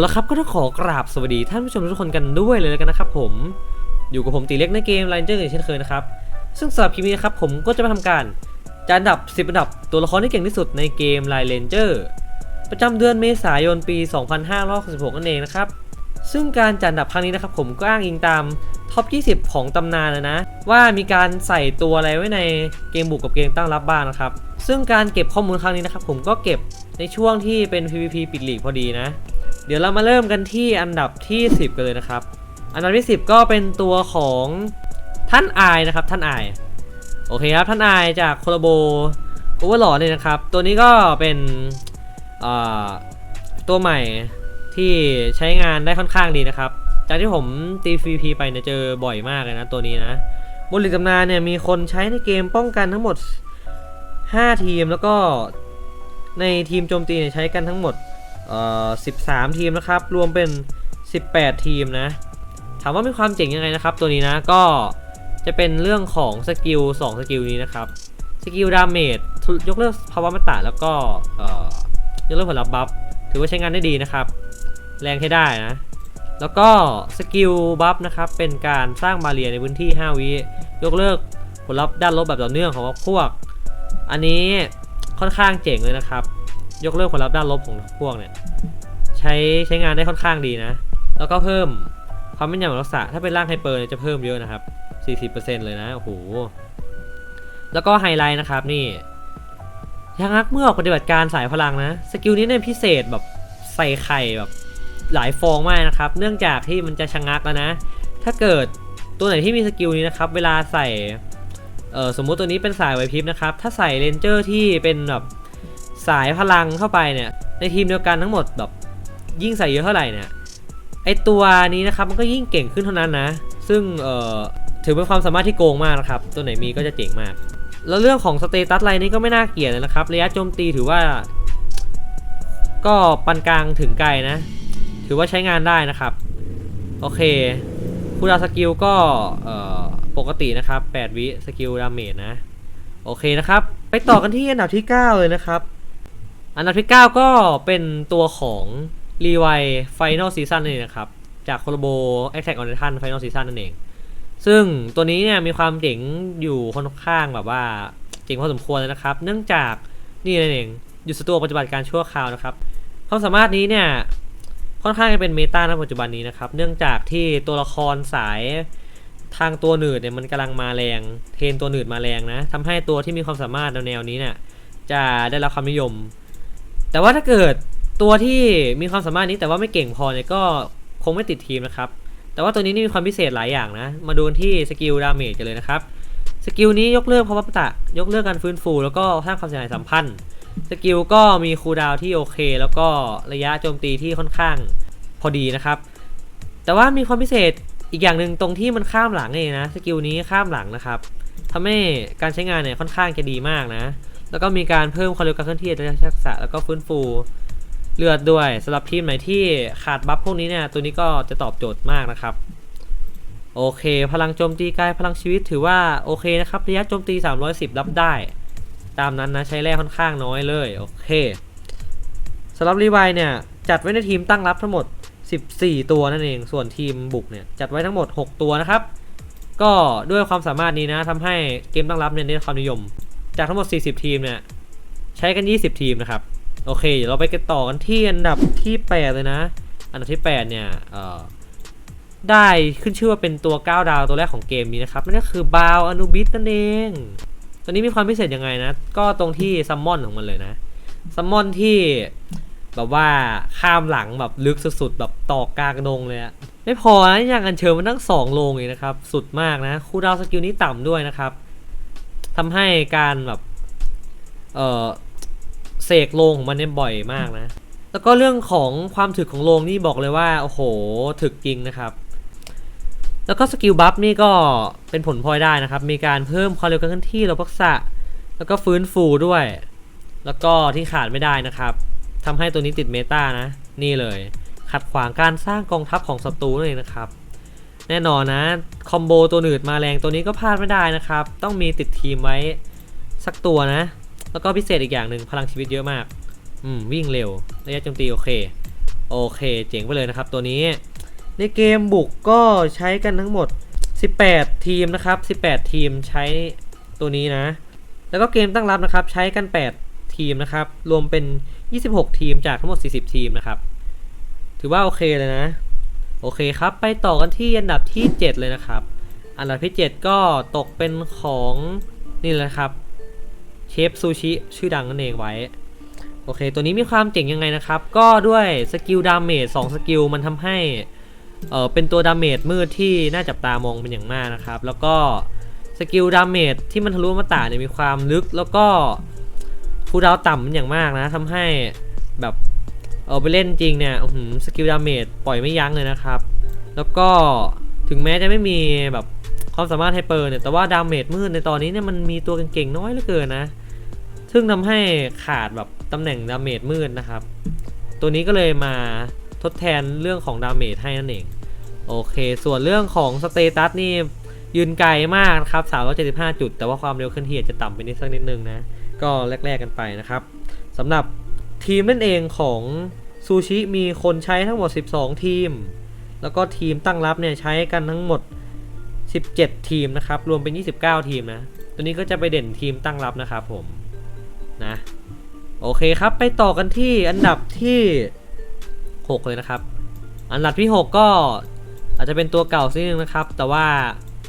แล้วครับก็ต้องขอกราบสวัสดีท่านผู้ชมทุกคนกันด้วยเลยแล้วกันนะครับผมอยู่กับผมตีเล็กในเกม r a n g e r อย่างเช่นเคยนะครับ ซึ่งสำหรับคลิปนี้นะครับผมก็จะมาทำการจัดอันดับ 10 อันดับตัวละครที่เก่งที่สุดในเกม l i n e Ranger ประจำเดือนเมษายนปี 2566 นั่นเองนะครับ ซึ่งการจัดอันดับครั้งนี้นะครับผมก็อ้างอิงตามท็อป 20 ของตำนานเลยนะ ว่ามีการใส่ตัวอะไรไว้ในเกมบุกกับเกมตั้งรับบ้างนะครับ ซึ่งการเก็บข้อมูลครั้งนี้นะครับผมก็เก็บในช่วงที่เป็น PVP ปิดลีกพอดีนะ เดี๋ยวเรามาเริ่มกันที่อันดับที่ 10 กันเลยนะครับ อันดับที่ 10 ก็เป็นตัวของท่านอายนะครับท่านอาย โอเคครับท่านอายจากโคลโบโอเวอร์หลอเนี่ยนะครับ ตัวนี้ก็เป็นตัวใหม่ที่ใช้งานได้ค่อนข้างดีนะครับ จากที่ผมตี PVP ไปเนี่ยเจอบ่อยมากเลยนะตัวนี้นะบนหลีกตำนานเนี่ยมีคนใช้ในเกมป้องกันทั้งหมด 5 ทีมแล้วก็ในทีมโจมตีเนี่ยใช้กันทั้งหมด เอ่อ13 ทีมนะครับ รวมเป็น 18 ทีมนะ ถามว่ามีความเจ๋งยังไงนะครับ ตัวนี้นะ ก็จะเป็นเรื่องของสกิล2สกิลนี้นะครับ สกิลดาเมจยกเลิกภาวะมัตตะแล้วก็เอ่อยกเลิกผลลัพธ์บัฟ ถือว่าใช้งานได้ดีนะครับ แรงใช้ได้นะ แล้วก็สกิลบัฟนะครับ เป็นการสร้างบาเรียในพื้นที่ 5 วิ ยกเลิกผลลัพธ์ด้านลบแบบต่อเนื่องของพวก อันนี้ค่อนข้างเจ๋งเลยนะครับ ยกเลิกผลลัพธ์ด้านลบของพวกเนี่ย ใช้ใช้งานได้ค่อนข้างดีนะ แล้วก็เพิ่มความแม่นยำของรักษาถ้าเป็นร่างไฮเปอร์เนี่ยจะเพิ่มเยอะนะครับ 40%เลยนะโอ้โหแล้วก็ไฮไลท์นะครับนี่ยังงักเมื่อออกปฏิบัติการสายพลังนะ สกิลนี้เนี่ยพิเศษแบบใส่ไข่แบบหลายฟองมากนะครับ เนื่องจากที่มันจะชะงักแล้วนะ ถ้าเกิดตัวไหนที่มีสกิลนี้นะครับ เวลาใส่เออสมมุติตัวนี้เป็นสายไวพริบนะครับ ถ้าใส่เลนเจอร์ที่เป็นแบบ สายพลังเข้าไปเนี่ย ในทีมเดียวกันทั้งหมดแบบยิ่งใส่เยอะเท่าไหร่เนี่ยไอตัวนี้นะครับมันก็ยิ่งเก่งขึ้นเท่านั้นนะ ซึ่งเอ่อถือเป็นความสามารถที่โกงมากนะครับ ตัวไหนมีก็จะเจ๋งมาก แล้วเรื่องของสเตตัสไลน์นี้ก็ไม่น่าเกลียดเลยนะครับ ระยะโจมตีถือว่า ก็ปานกลางถึงไกลนะ ถือว่าใช้งานได้นะครับ โอเคคูดาวสกิลก็เอ่อปกตินะครับ 8 วิสกิลดาเมจนะ โอเคนะครับ ไปต่อกันที่อันดับที่ 9 เลยนะครับ อันดับที่ 9 ก็เป็นตัวของ r e v i Final Season นั่นเองนะครับ จากโคโลโบ Attack on Titan Final Season นั่นเอง ซึ่งตัวนี้เนี่ยมีความเจ๋งอยู่ค่อนข้างแบบว่าเจ๋งพอสมควรเลยนะครับ เนื่องจากนี่นั่นเองหยุดสตัวปฏิบัติการชั่วคราวนะครับความสามารถนี้เนี่ยค่อนข้างจะเป็นเมตาในปัจจุบันนี้นะครับ เนื่องจากที่ตัวละครสายทางตัวหนืดเนี่ยมันกำลังมาแรง เทรนตัวหนืดมาแรงนะทำให้ตัวที่มีความสามารถแนวนี้เนี่ยจะได้รับความนิยม แต่ว่าถ้าเกิดตัวที่มีความสามารถนี้แต่ว่าไม่เก่งพอเนี่ยก็คงไม่ติดทีมนะครับ แต่ว่าตัวนี้นี่มีความพิเศษหลายอย่างนะ มาดูที่สกิลดาเมจกันเลยนะครับ สกิลนี้ยกเลิกภาวะปะตะ ยกเลิกการฟื้นฟูแล้วก็สร้างความเสียหายสัมพันธ์ สกิลก็มีคูลดาวที่โอเค แล้วก็ระยะโจมตีที่ค่อนข้างพอดีนะครับ แต่ว่ามีความพิเศษอีกอย่างหนึ่งตรงที่มันข้ามหลังเองนะ สกิลนี้ข้ามหลังนะครับทำให้การใช้งานเนี่ยค่อนข้างจะดีมากนะ แล้วก็มีการเพิ่มความเร็วการเคลื่อนที่ระยะทักษะแล้วก็ฟื้นฟูเลือดด้วยสำหรับทีมไหนที่ขาดบัฟพวกนี้เนี่ยตัวนี้ก็จะตอบโจทย์มากนะครับ โอเค พลังโจมตีกายพลังชีวิตถือว่าโอเคนะครับระยะโจมตี 310 รับได้ ตามนั้นนะใช้แร่ค่อนข้างน้อยเลยโอเคสำหรับรีไวเนี่ยจัดไว้ในทีมตั้งรับทั้งหมด 14 ตัวนั่นเองส่วนทีมบุกเนี่ยจัดไว้ทั้งหมด 6 ตัวนะครับ ก็ด้วยความสามารถนี้นะทำให้เกมตั้งรับเนี่ยได้ความนิยม จากทั้งหมด 40 ทีมเนี่ย ใช้กัน 20 ทีมนะครับ โอเคเดี๋ยวเราไปกันต่อกันที่อันดับที่ 8 เลยนะ อันดับที่ 8 เนี่ยได้ขึ้นชื่อว่าเป็นตัว 9 ดาวตัวแรกของเกมนี้นะครับ นั่นก็คือบาวอนุบิสนั่นเอง ตัวนี้มีความพิเศษยังไงนะ ก็ตรงที่ซัมมอนของมันเลยนะ ซัมมอนที่แบบว่าข้ามหลังแบบลึกสุดๆแบบตอกกลางดงเลยอะไม่พอนะยังอัญเชิญมันตั้งสองโลงเลยนะครับ สุดมากนะ คูลดาวสกิลนี้ต่ำด้วยนะครับ ทำให้การแบบเออเสกโลงของมันเนี่ยบ่อยมากนะ แล้วก็เรื่องของความถึกของโลงนี่บอกเลยว่าโอ้โหถึกจริงนะครับ แล้วก็สกิลบัฟนี่ก็เป็นผลพลอยได้นะครับ มีการเพิ่มความเร็วการเคลื่อนที่ระพักษะ แล้วก็ฟื้นฟูด้วย แล้วก็ที่ขาดไม่ได้นะครับทำให้ตัวนี้ติดเมตานะ นี่เลย ขัดขวางการสร้างกองทัพของศัตรูนั่นเองนะครับ แน่นอนนะ คอมโบตัวหนืดมาแรงตัวนี้ก็พลาดไม่ได้นะครับ ต้องมีติดทีมไว้สักตัวนะ แล้วก็พิเศษอีกอย่างหนึ่งพลังชีวิตเยอะมาก อืม วิ่งเร็ว ระยะโจมตีโอเค โอเค เจ๋งไปเลยนะครับตัวนี้ ในเกมบุกก็ใช้กันทั้งหมด 18 ทีมนะครับ 18 ทีมใช้ตัวนี้นะ แล้วก็เกมตั้งรับนะครับ ใช้กัน 8 ทีมนะครับ รวมเป็น 26 ทีมจากทั้งหมด 40 ทีมนะครับ ถือว่าโอเคเลยนะ อเคครับ ไปต่อกันที่อันดับที่ 7 เลยนะครับ อันดับที่ 7 ก็ตกเป็นของนี่แหละครับ เชฟซูชิชื่อดังนั่นเองไว้ โอเค ตัวนี้มีความเจ๋งยังไงนะครับ ก็ด้วยสกิลดาเมจ2สกิลมันทำให้เออเป็นตัวดาเมจมืดที่น่าจับตามองเป็นอย่างมากนะครับ แล้วก็สกิลดาเมจที่มันทะลุมาตาเนี่ยมีความลึกแล้วก็คูลดาวต่ำเป็นอย่างมากนะทำให้แบบ เออไปเล่นจริงเนี่ยสกิลดาเมจปล่อยไม่ยั้งเลยนะครับ แล้วก็ถึงแม้จะไม่มีแบบความสามารถไฮเปอร์เนี่ยแต่ว่าดาเมจมืดในตอนนี้เนี่ยมันมีตัวเก่งๆน้อยเหลือเกินนะ ซึ่งทำให้ขาดแบบตำแหน่งดาเมจมืดนะครับ ตัวนี้ก็เลยมาทดแทนเรื่องของดาเมจให้นั่นเอง โอเค ส่วนเรื่องของสเตตัสนี่ยืนไกลมากนะครับ 375 จุด แต่ว่าความเร็วเคลื่อนที่จจะต่ำไปนิดสักนิดนึงนะ ก็แลกๆกันไปนะครับสำหรับ ทีมนั่นเองของซูชิมีคนใช้ทั้งหมด 12 ทีม แล้วก็ทีมตั้งรับเนี่ยใช้กันทั้งหมด 17 ทีมนะครับ รวมเป็น 29 ทีมนะ ตัวนี้ก็จะไปเด่นทีมตั้งรับนะครับผม นะ โอเคครับ ไปต่อกันที่อันดับที่ 6 เลยนะครับ อันดับที่ 6 ก็อาจจะเป็นตัวเก่าสินึงนะครับ แต่ว่า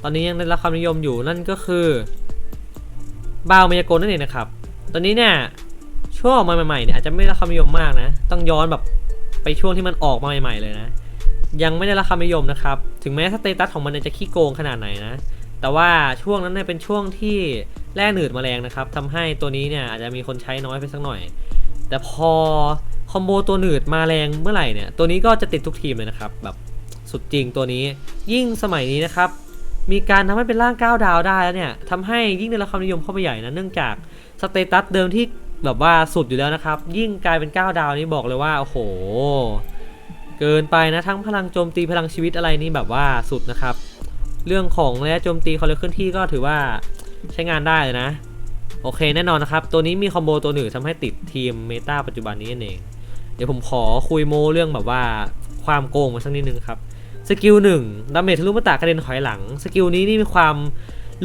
ตอนนี้ยังได้รับความนิยมอยู่นั่นก็คือบาวมายากลนั่นเองนะครับ ตอนนี้เนี่ย ช่วงออกมาใหม่ๆเนี่ยอาจจะไม่ได้รับความนิยมมากนะ ต้องย้อนแบบไปช่วงที่มันออกมาใหม่ ๆเลยนะ ยังไม่ได้รับความนิยมนะครับ ถึงแม้สเตตัสของมันจะขี้โกงขนาดไหนนะ แต่ว่าช่วงนั้นเนี่ยเป็นช่วงที่แร่หนืดมาแรงนะครับทำให้ตัวนี้เนี่ยอาจจะมีคนใช้น้อยไปสักหน่อย แต่พอคอมโบตัวหนืดมาแรงเมื่อไหร่เนี่ย ตัวนี้ก็จะติดทุกทีมเลยนะครับ แบบสุดจริงตัวนี้ ยิ่งสมัยนี้นะครับ มีการทำให้เป็นร่าง9ดาวได้แล้วเนี่ยทำให้ยิ่งได้รับความนิยมเข้าไปใหญ่นะ เนื่องจากสเตตัสเดิมที่ แบบว่าสุดอยู่แล้วนะครับ ยิ่งกลายเป็น 9 ดาวนี้บอกเลยว่า โอ้โห เกินไปนะทั้งพลังโจมตีพลังชีวิตอะไรนี่แบบว่าสุดนะครับ เรื่องของระยะโจมตีคอร์เรเคลื่อนที่ก็ถือว่าใช้งานได้เลยนะ โอเคแน่นอนนะครับ ตัวนี้มีคอมโบตัวหนึ่งทำให้ติดทีมเมตาปัจจุบันนี้นั่นเอง เดี๋ยวผมขอคุยโมเรื่องแบบว่าความโกงมาสักนิดนึงครับสกิลหนึ่งดาเมจทะลุมาตากระเด็นถอยหลัง สกิลนี้นี่มีความ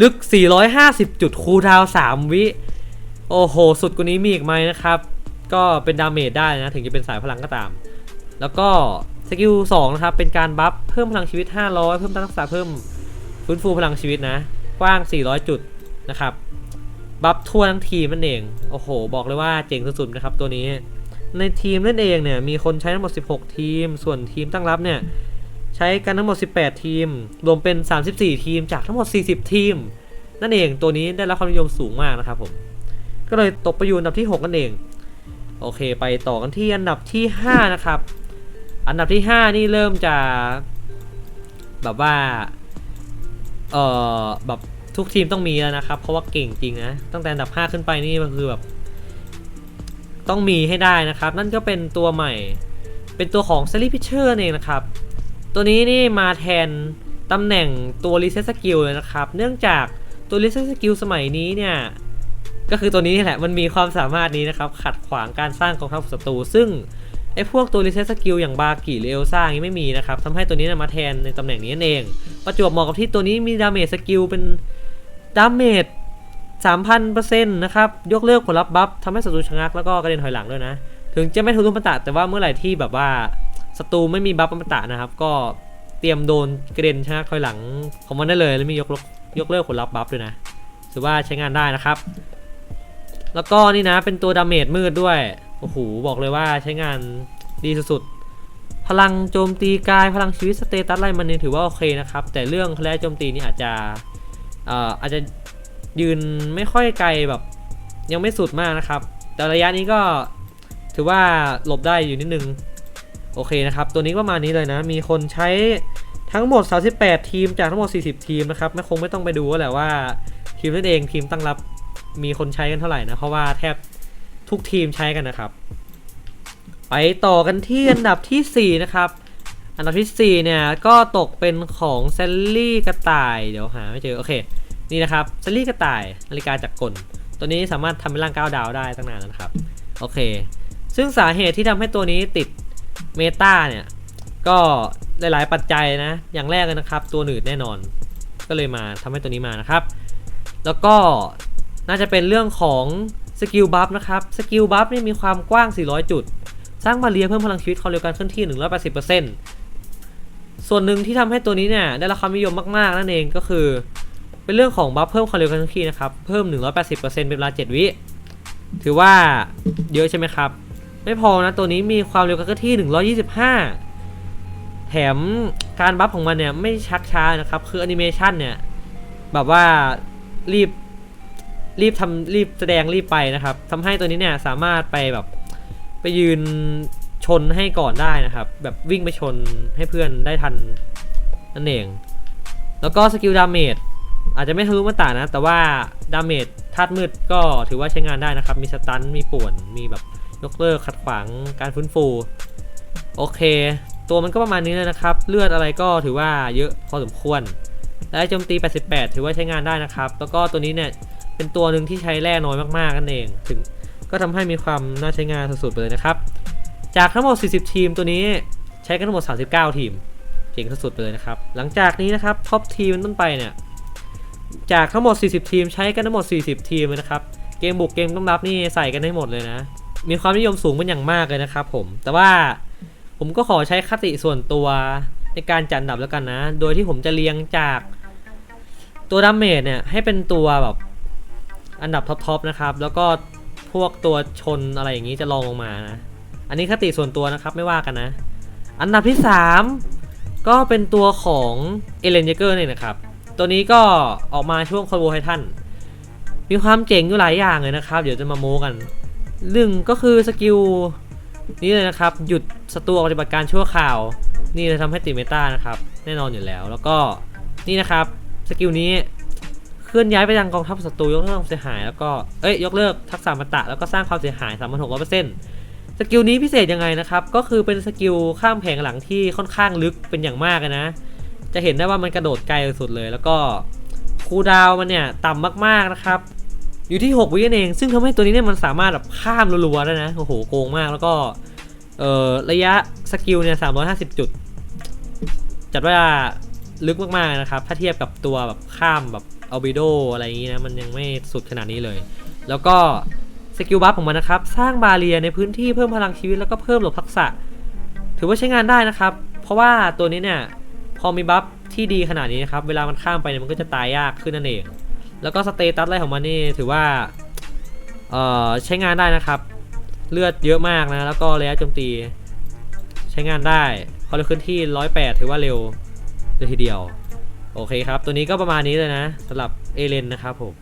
ลึก 450 จุดคูดาว 3 วิ โอ้โห สุดกว่านี้มีอีกไหมนะครับ ก็เป็นดาเมจได้นะ ถึงจะเป็นสายพลังก็ตาม แล้วก็สกิล2นะครับ เป็นการบัฟเพิ่มพลังชีวิต 500 เพิ่มต้านรักษาเพิ่มฟื้นฟูพลังชีวิตนะ กว้าง 400 จุดนะครับ บัฟทั่วทั้งทีมนั่นเอง โอ้โห บอกเลยว่าเจ๋งสุดๆนะครับตัวนี้ ในทีมนั่นเองเนี่ย มีคนใช้ทั้งหมด 16 ทีม ส่วนทีมตั้งรับเนี่ย ใช้กันทั้งหมด 18 ทีม รวมเป็น 34 ทีม จากทั้งหมด 40 ทีม นั่นเอง ตัวนี้ได้รับความนิยมสูงมากนะครับผม ก็เลยตกไปอยู่อันดับที่ 6 นั่นเอง โอเค ไปต่อกันที่อันดับที่ 5 นะครับ อันดับที่ 5 นี่เริ่มจะ แบบว่า เอ่อ แบบทุกทีมต้องมีแล้วนะครับ เพราะว่าเก่งจริงนะ ตั้งแต่อันดับ 5 ขึ้นไปนี่มันคือแบบ ต้องมีให้ได้นะครับ นั่นก็เป็นตัวใหม่ เป็นตัวของ s a l l y Pitcher เองนะครับ ตัวนี้นี่มาแทนตำแหน่งตัว Reset Skill เลยนะครับ เนื่องจากตัว Reset Skill สมัยนี้เนี่ย ก็คือตัวนี้นี่แหละมันมีความสามารถนี้นะครับ ขัดขวางการสร้างกองทัพศัตรูซึ่งไอ้พวกตัว Reset Skill อย่างบากิหรือเอลซ่าอย่างนี้ไม่มีนะครับทำให้ตัวนี้นะมาแทนในตำแหน่งนี้นั่นเอง ประจวบเหมาะกับที่ตัวนี้มีดาเมจสกิลเป็นดาเมจ3,000%นะครับ ยกเลิกผลลัพธ์บัฟทำให้ศัตรูชะงักแล้วก็กระเด็นถอยหลังด้วยนะ ถึงจะไม่ทะลุมันตะแต่ว่าเมื่อไหร่ที่แบบว่าศัตรูไม่มีบัฟอมตะนะครับ ก็เตรียมโดนกระเด็นชะงักถอยหลังของมันได้เลย แล้วมียกเลิกยกเลิกผลลัพธ์บัฟด้วยนะถือว่าใช้งานได้นะครับ แล้วก็นี่นะเป็นตัวดาเมจมืดด้วย โอ้โห บอกเลยว่าใช้งานดีสุดๆ พลังโจมตีกายพลังชีวิตสเตตัสอะไรมันเนี่ยถือว่าโอเคนะครับ แต่เรื่องแร่โจมตีนี่อาจจะเอ่ออาจจะยืนไม่ค่อยไกลแบบ ยังไม่สุดมากนะครับ แต่ระยะนี้ก็ถือว่าหลบได้อยู่นิดนึง โอเคนะครับ ตัวนี้ประมาณนี้เลยนะ มีคนใช้ทั้งหมด 38 ทีมจากทั้งหมด 40 ทีมนะครับ ไม่คงไม่ต้องไปดูแหละว่าทีมนั่นเองทีมตั้งรับ มีคนใช้กันเท่าไหร่นะ เพราะว่าแทบทุกทีมใช้กันนะครับ ไปต่อกันที่อันดับทีสี่4 นะครับ อันดับทีสี่ 4 เนี่ยก็ตกเป็นของแซลลี่กระต่ายเดี๋ยวหาไม่เจอโอเคนี่นะครับแซลลี่กระต่ายนาฬิกาจักรกล ตัวนี้สามารถทำเป็นร่างก้าวดาวได้ตั้งนานแล้วนะครับโอเค ซึ่งสาเหตุที่ทำให้ตัวนี้ติดเมตาเนี่ยก็หลายๆปัจจัยนะ อย่างแรกเลยนะครับ ตัวหนืดแน่นอน ก็เลยมาทำให้ตัวนี้มานะครับ แล้วก็ น่าจะเป็นเรื่องของสกิลบัฟนะครับ สกิลบัฟนี่มีความกว้าง 400 จุด สร้างมาเรียเพิ่มพลังชีวิตความเร็วการเคลื่อนที่ 180%ส่วนหนึ่งที่ทำให้ตัวนี้เนี่ยได้รับความนิยมมากๆนั่นเองก็คือ เป็นเรื่องของบัฟเพิ่มความเร็วการเคลื่อนที่นะครับ เพิ่ม 180%เป็นเวลา 7 วิ ถือว่าเยอะใช่ไหมครับ ไม่พอนะตัวนี้มีความเร็วการเคลื่อนที่ 125 แถมการบัฟของมันเนี่ยไม่ชักช้านะครับ คือแอนิเมชันเนี่ยแบบว่ารีบ รีบทำรีบแสดงรีบไปนะครับทำให้ตัวนี้เนี่ยสามารถไปแบบไปยืนชนให้ก่อนได้นะครับ แบบวิ่งไปชนให้เพื่อนได้ทันนั่นเอง แล้วก็สกิลดาเมจอาจจะไม่ทะลุมาตรานะ แต่ว่าดาเมจธาตุมืดก็ถือว่าใช้งานได้นะครับ มีสตัน มีป่วน มีแบบยกเลิกขัดขวางการฟื้นฟู โอเค ตัวมันก็ประมาณนี้เลยนะครับ เลือดอะไรก็ถือว่าเยอะพอสมควร และโจมตี 88 ถือว่าใช้งานได้นะครับ แล้วก็ตัวนี้เนี่ย เป็นตัวหนึ่งที่ใช้แร่น้อยมากๆนั่นเอง ถึงก็ทำให้มีความน่าใช้งานสุดๆไปเลยนะครับ จากทั้งหมด 40 ทีมตัวนี้ใช้กันทั้งหมด 39 ทีม เจ๋งสุดๆไปเลยนะครับ หลังจากนี้นะครับท็อปทีมต้นไปเนี่ย จากทั้งหมด 40 ทีม ใช้กันทั้งหมด 40 ทีมเลยนะครับ เกมบุกเกมต้องรับนี่ใส่กันให้หมดเลยนะ มีความนิยมสูงเป็นอย่างมากเลยนะครับผม แต่ว่าผมก็ขอใช้คติส่วนตัวในการจัดอันดับแล้วกันนะ โดยที่ผมจะเรียงจากตัวดาเมจเนี่ยให้เป็นตัวแบบ อันดับท็อปๆนะครับ แล้วก็พวกตัวชนอะไรอย่างนี้จะลองลงมานะ อันนี้คติส่วนตัวนะครับไม่ว่ากันนะ อันดับที่ 3 ก็เป็นตัวของเอเลนเจเกอร์เนี่ยนะครับ ตัวนี้ก็ออกมาช่วงคอนโวไททันมีความเจ๋งอยู่หลายอย่างเลยนะครับ เดี๋ยวจะมาโม้กันหนึ่งก็คือสกิลนี้เลยนะครับ หยุดศัตรูปฏิบัติการชั่วคราว นี่จะทำให้ติดเมตานะครับ แน่นอนอยู่แล้ว แล้วก็นี่นะครับ สกิลนี้ เคลื่อนย้ายไปยังกองทัพศัตรูยกเลิกความเสียหายแล้วก็เอ้ยยกเลิกทักษะมัตตะแล้วก็สร้างความเสียหาย3,600%สกิลนี้พิเศษยังไงนะครับ ก็คือเป็นสกิลข้ามแผงหลังที่ค่อนข้างลึกเป็นอย่างมากนะ จะเห็นได้ว่ามันกระโดดไกลสุดเลย แล้วก็คูดาวมันเนี่ยต่ำมากๆนะครับ อยู่ที่ 6 วินเอง ซึ่งทำให้ตัวนี้เนี่ยมันสามารถแบบข้ามรัวๆได้นะโอ้โหโกงมากแล้วก็เอ่อระยะสกิลเนี่ย350จุด จัดว่าลึกมากๆนะครับ ถ้าเทียบกับตัวแบบข้ามแบบ อัลบิโดอะไรอย่างนี้นะ มันยังไม่สุดขนาดนี้เลย แล้วก็สกิลบัฟของมันนะครับ สร้างบาเรียในพื้นที่เพิ่มพลังชีวิตแล้วก็เพิ่มหลบทักษะ ถือว่าใช้งานได้นะครับ เพราะว่าตัวนี้เนี่ย พอมีบัฟที่ดีขนาดนี้นะครับ เวลามันข้ามไปเนี่ยมันก็จะตายยากขึ้นนั่นเอง แล้วก็สเตตัสอะไรของมันนี่ถือว่าเอ่อใช้งานได้นะครับ เลือดเยอะมากนะ แล้วก็ระยะโจมตีใช้งานได้พอเร็วขึ้นที่ 108 ถือว่าเร็วเลยทีเดียว โอเคครับ ตัวนี้ก็ประมาณนี้เลยนะสำหรับเอเลนนะครับผม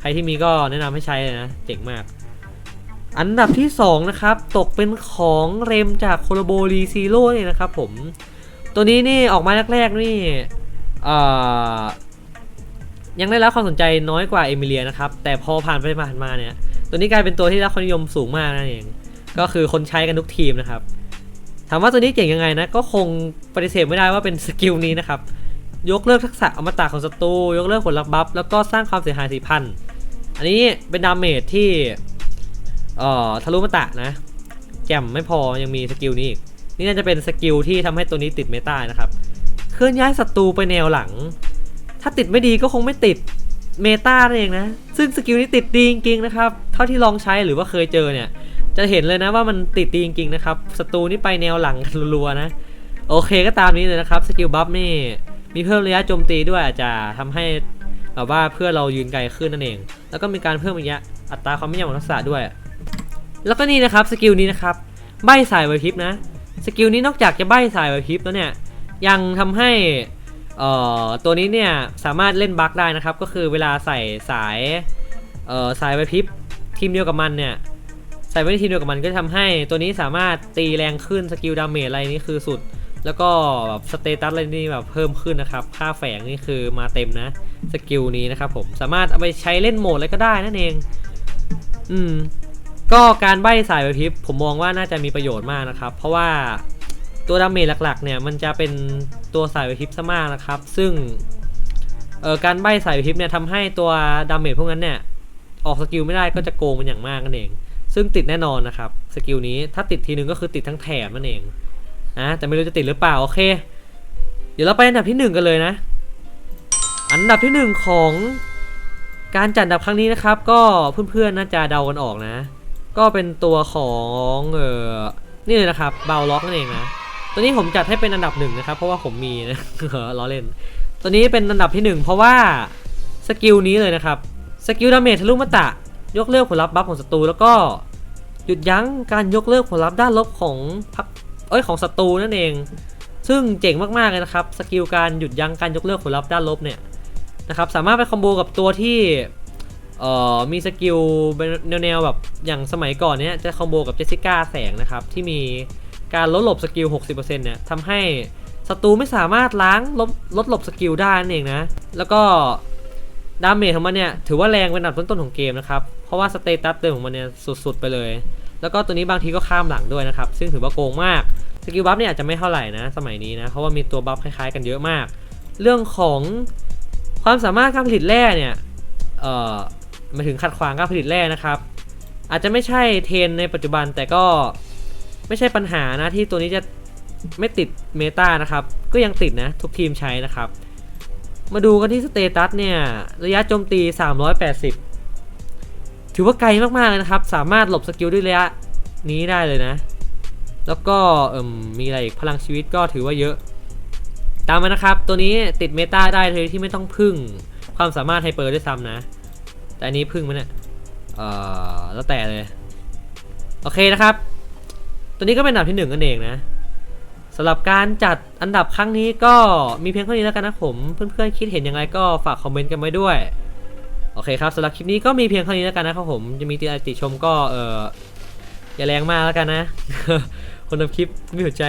ใครที่มีก็แนะนำให้ใช้เลยนะ เจ๋งมาก อันดับที่ 2 นะครับ ตกเป็นของเรมจากโคโลโบรีซีโร่เนี่ยนะครับผม ตัวนี้นี่ออกมาแรกๆนี่ยังได้รับความสนใจน้อยกว่าเอมิเลียนะครับ แต่พอผ่านไปผ่านมาเนี่ย ตัวนี้กลายเป็นตัวที่ได้รับความนิยมสูงมากนั่นเอง ก็คือคนใช้กันทุกทีมนะครับ ถามว่าตัวนี้เก่งยังไงนะ ก็คงปฏิเสธไม่ได้ว่าเป็นสกิลนี้นะครับ ยกเลิกทักษะอมตะของศัตรูยกเลิกผลลัพธ์บัฟแล้วก็สร้างความเสียหาย4,000อันนี้เป็นดาเมจที่เอ่อทะลุมตะนะ แจ่มไม่พอยังมีสกิลนี้อีก นี่น่าจะเป็นสกิลที่ทำให้ตัวนี้ติดเมตานะครับ เคลื่อนย้ายศัตรูไปแนวหลัง ถ้าติดไม่ดีก็คงไม่ติดเมตาเองนะ ซึ่งสกิลนี้ติดดีจริงๆนะครับ เท่าที่ลองใช้หรือว่าเคยเจอเนี่ย จะเห็นเลยนะว่ามันติดดีจริงๆนะครับศัตรูนี่ไปแนวหลังกันรัวๆนะ โอเคก็ตามนี้เลยนะครับ สกิลบัฟนี่ มีเพิ่มระยะโจมตีด้วยอาจจะทำให้แบบว่าเพื่อเรายืนไกลขึ้นนั่นเอง แล้วก็มีการเพิ่มระยะอัตราความไม่ยาวของทักษะด้วย แล้วก็นี่นะครับสกิลนี้นะครับใบสายไวพริบนะสกิลนี้นอกจากจะใบสายไวพริบแล้วเนี่ยยังทำให้เอ่อตัวนี้เนี่ยสามารถเล่นบั๊กได้นะครับ ก็คือเวลาใส่สายเอ่อสายไวพริบทีมเดียวกับมันเนี่ยใส่ไว้ในทีมเดียวกับมันก็จะทำให้ตัวนี้สามารถตีแรงขึ้นสกิลดาเมจอะไรนี่คือสุด แล้วก็แบบสเตตัสอะไรนี่แบบเพิ่มขึ้นนะครับ ค่าแฝงนี่คือมาเต็มนะ สกิลนี้นะครับผม สามารถเอาไปใช้เล่นโหมดอะไรก็ได้นั่นเอง อืม ก็การใบ้สายไหวพริบผมมองว่าน่าจะมีประโยชน์มากนะครับ เพราะว่าตัวดาเมจหลักๆ เนี่ย มันจะเป็นตัวสายไหวพริบซะมากนะครับ ซึ่งเอ่อการใบ้สายไหวพริบเนี่ยทำให้ตัวดาเมจพวกนั้นเนี่ย ออกสกิลไม่ได้ก็จะโกงเป็นอย่างมากนั่นเอง ซึ่งติดแน่นอนนะครับ สกิลนี้ถ้าติดทีนึงก็คือติดทั้งแถบนั่นเอง นะแต่ไม่รู้จะติดหรือเปล่าโอเค เดี๋ยวเราไปอันดับที่หนึ่งกันเลยนะ อันดับที่หนึ่งของการจัดอันดับครั้งนี้นะครับ ก็เพื่อนๆน่าจะเดากันออกนะ ก็เป็นตัวของเออนี่เลยนะครับเบาล็อกนั่นเองนะตัวนี้ผมจัดให้เป็นอันดับหนึ่งนะครับ เพราะว่าผมมีนะล้อเล่น ตัวนี้เป็นอันดับที่หนึ่งเพราะว่าสกิลนี้เลยนะครับสกิลดาเมจทะลุมาตะ ยกเลิกผลลัพธ์บัฟของศัตรูแล้วก็หยุดยั้งการยกเลิกผลลัพธ์ด้านลบของพัก เอ้ยของศัตรูนั่นเอง ซึ่งเจ๋งมากๆเลยนะครับ สกิลการหยุดยั้งการยกเลิกผลลัพธ์ด้านลบเนี่ยนะครับสามารถไปคอมโบกับตัวที่เอ่อมีสกิลแนวๆแบบอย่างสมัยก่อนเนี้ยจะคอมโบกับเจสสิก้าแสงนะครับ ที่มีการลดหลบสกิล 60%เนี่ยทำให้ศัตรูไม่สามารถล้างลบลดหลบสกิลได้นั่นเองนะ แล้วก็ดาเมจของมันเนี่ยถือว่าแรงเป็นอันดับต้นๆของเกมนะครับ เพราะว่าสเตตัสเดิมของมันเนี่ยสุดๆไปเลย แล้วก็ตัวนี้บางทีก็ข้ามหลังด้วยนะครับ ซึ่งถือว่าโกงมาก สกิลบัฟเนี่ยอาจจะไม่เท่าไหร่นะ สมัยนี้นะ เพราะว่ามีตัวบัฟคล้ายๆกันเยอะมาก เรื่องของความสามารถการผลิตแร่เนี่ย เอ่อมาถึงขัดขวางการผลิตแร่นะครับ อาจจะไม่ใช่เทรนในปัจจุบันแต่ก็ไม่ใช่ปัญหานะที่ตัวนี้จะไม่ติดเมตานะครับ ก็ยังติดนะ ทุกทีมใช้นะครับ มาดูกันที่สเตตัสเนี่ย ระยะโจมตี 380 ถือว่าไกลมากๆเลยนะครับ สามารถหลบสกิลด้วยระยะนี้ได้เลยนะ แล้วก็มมีอะไรอีกพลังชีวิตก็ถือว่าเยอะ ตามมานะครับ ตัวนี้ติดเมตาได้เลยที่ไม่ต้องพึ่งความสามารถไฮเปอร์ด้วยซ้ำนะ แต่อันนี้พึ่งมันเนี่ยเอ่อแล้วแต่เลย โอเคนะครับ ตัวนี้ก็เป็นอันดับที่หนึ่งนั่นเองนะสำหรับการจัดอันดับครั้งนี้ก็มีเพียงเท่านี้แล้วกันนะผม เพื่อนๆคิดเห็นยังไงก็ฝากคอมเมนต์กันไว้ด้วย โอเคครับสำหรับคลิปนี้ก็มีเพียงเท่านี้แล้วกันนะครับผมจะมีติติชมก็เอออย่าแรงมากแล้วกันนะ คนทำคลิปไม่หัวใจ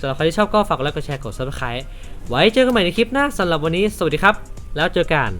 สำหรับใครที่ชอบก็ฝากกดไลค์กดแชร์กด subscribe ไว้เจอกันใหม่ในคลิปหน้าสำหรับวันนี้สวัสดีครับ แล้วเจอกัน